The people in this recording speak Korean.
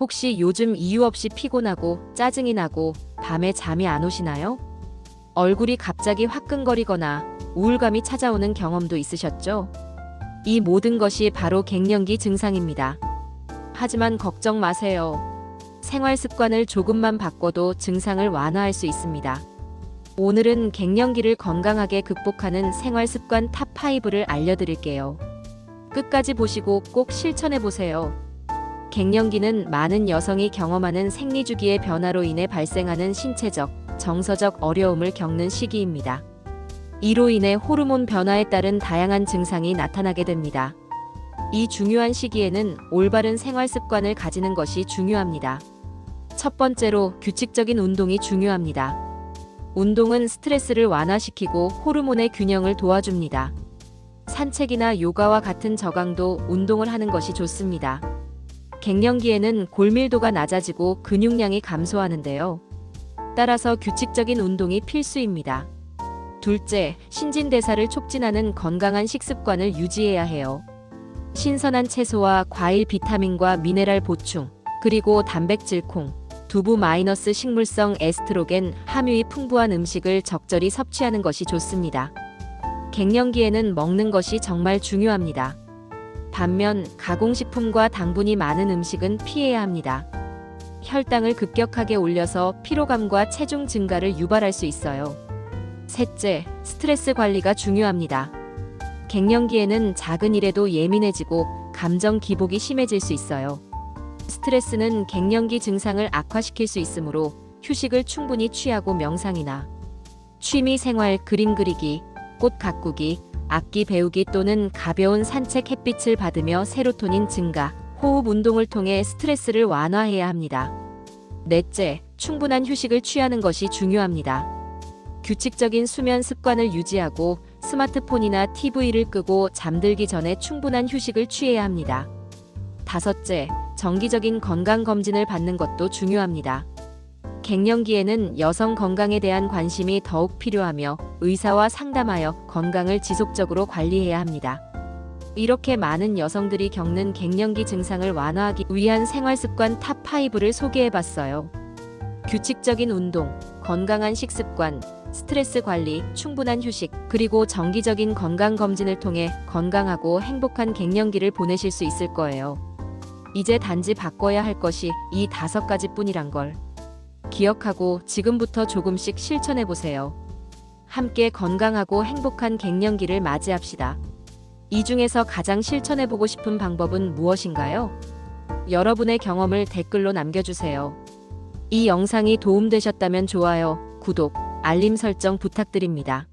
혹시 요즘 이유 없이 피곤하고 짜증이 나고 밤에 잠이 안 오시나요? 얼굴이 갑자기 화끈거리거나 우울감이 찾아오는 경험도 있으셨죠? 이 모든 것이 바로 갱년기 증상입니다. 하지만 걱정 마세요. 생활 습관을 조금만 바꿔도 증상을 완화할 수 있습니다. 오늘은 갱년기를 건강하게 극복하는 생활 습관 탑 5를 알려드릴게요. 끝까지 보시고 꼭 실천해 보세요. 갱년기는 많은 여성이 경험하는 생리 주기의 변화로 인해 발생하는 신체적, 정서적 어려움을 겪는 시기입니다. 이로 인해 호르몬 변화에 따른 다양한 증상이 나타나게 됩니다. 이 중요한 시기에는 올바른 생활 습관을 가지는 것이 중요합니다. 첫 번째로 규칙적인 운동이 중요합니다. 운동은 스트레스를 완화시키고 호르몬의 균형을 도와줍니다. 산책이나 요가와 같은 저강도 운동을 하는 것이 좋습니다. 갱년기에는 골밀도가 낮아지고 근육량이 감소하는데요. 따라서 규칙적인 운동이 필수입니다. 둘째, 신진대사를 촉진하는 건강한 식습관을 유지해야 해요. 신선한 채소와 과일 비타민과 미네랄 보충, 그리고 단백질 콩, 두부 마이너스 식물성 에스트로겐 함유이 풍부한 음식을 적절히 섭취하는 것이 좋습니다. 갱년기에는 먹는 것이 정말 중요합니다. 반면 가공식품과 당분이 많은 음식은 피해야 합니다. 혈당을 급격하게 올려서 피로감과 체중 증가를 유발할 수 있어요. 셋째, 스트레스 관리가 중요합니다. 갱년기에는 작은 일에도 예민해지고 감정 기복이 심해질 수 있어요. 스트레스는 갱년기 증상을 악화시킬 수 있으므로 휴식을 충분히 취하고 명상이나 취미 생활 그림 그리기, 꽃 가꾸기, 악기 배우기 또는 가벼운 산책 햇빛을 받으며 세로토닌 증가, 호흡 운동을 통해 스트레스를 완화해야 합니다. 넷째, 충분한 휴식을 취하는 것이 중요합니다. 규칙적인 수면 습관을 유지하고 스마트폰이나 TV를 끄고 잠들기 전에 충분한 휴식을 취해야 합니다. 다섯째, 정기적인 건강 검진을 받는 것도 중요합니다. 갱년기에는 여성 건강에 대한 관심이 더욱 필요하며 의사와 상담하여 건강을 지속적으로 관리해야 합니다. 이렇게 많은 여성들이 겪는 갱년기 증상을 완화하기 위한 생활 습관 탑 5를 소개해 봤어요. 규칙적인 운동, 건강한 식습관, 스트레스 관리, 충분한 휴식, 그리고 정기적인 건강 검진을 통해 건강하고 행복한 갱년기를 보내실 수 있을 거예요. 이제 단지 바꿔야 할 것이 이 다섯 가지 뿐이란 걸. 기억하고 지금부터 조금씩 실천해 보세요. 함께 건강하고 행복한 갱년기를 맞이합시다. 이 중에서 가장 실천해 보고 싶은 방법은 무엇인가요? 여러분의 경험을 댓글로 남겨주세요. 이 영상이 도움되셨다면 좋아요, 구독, 알림 설정 부탁드립니다.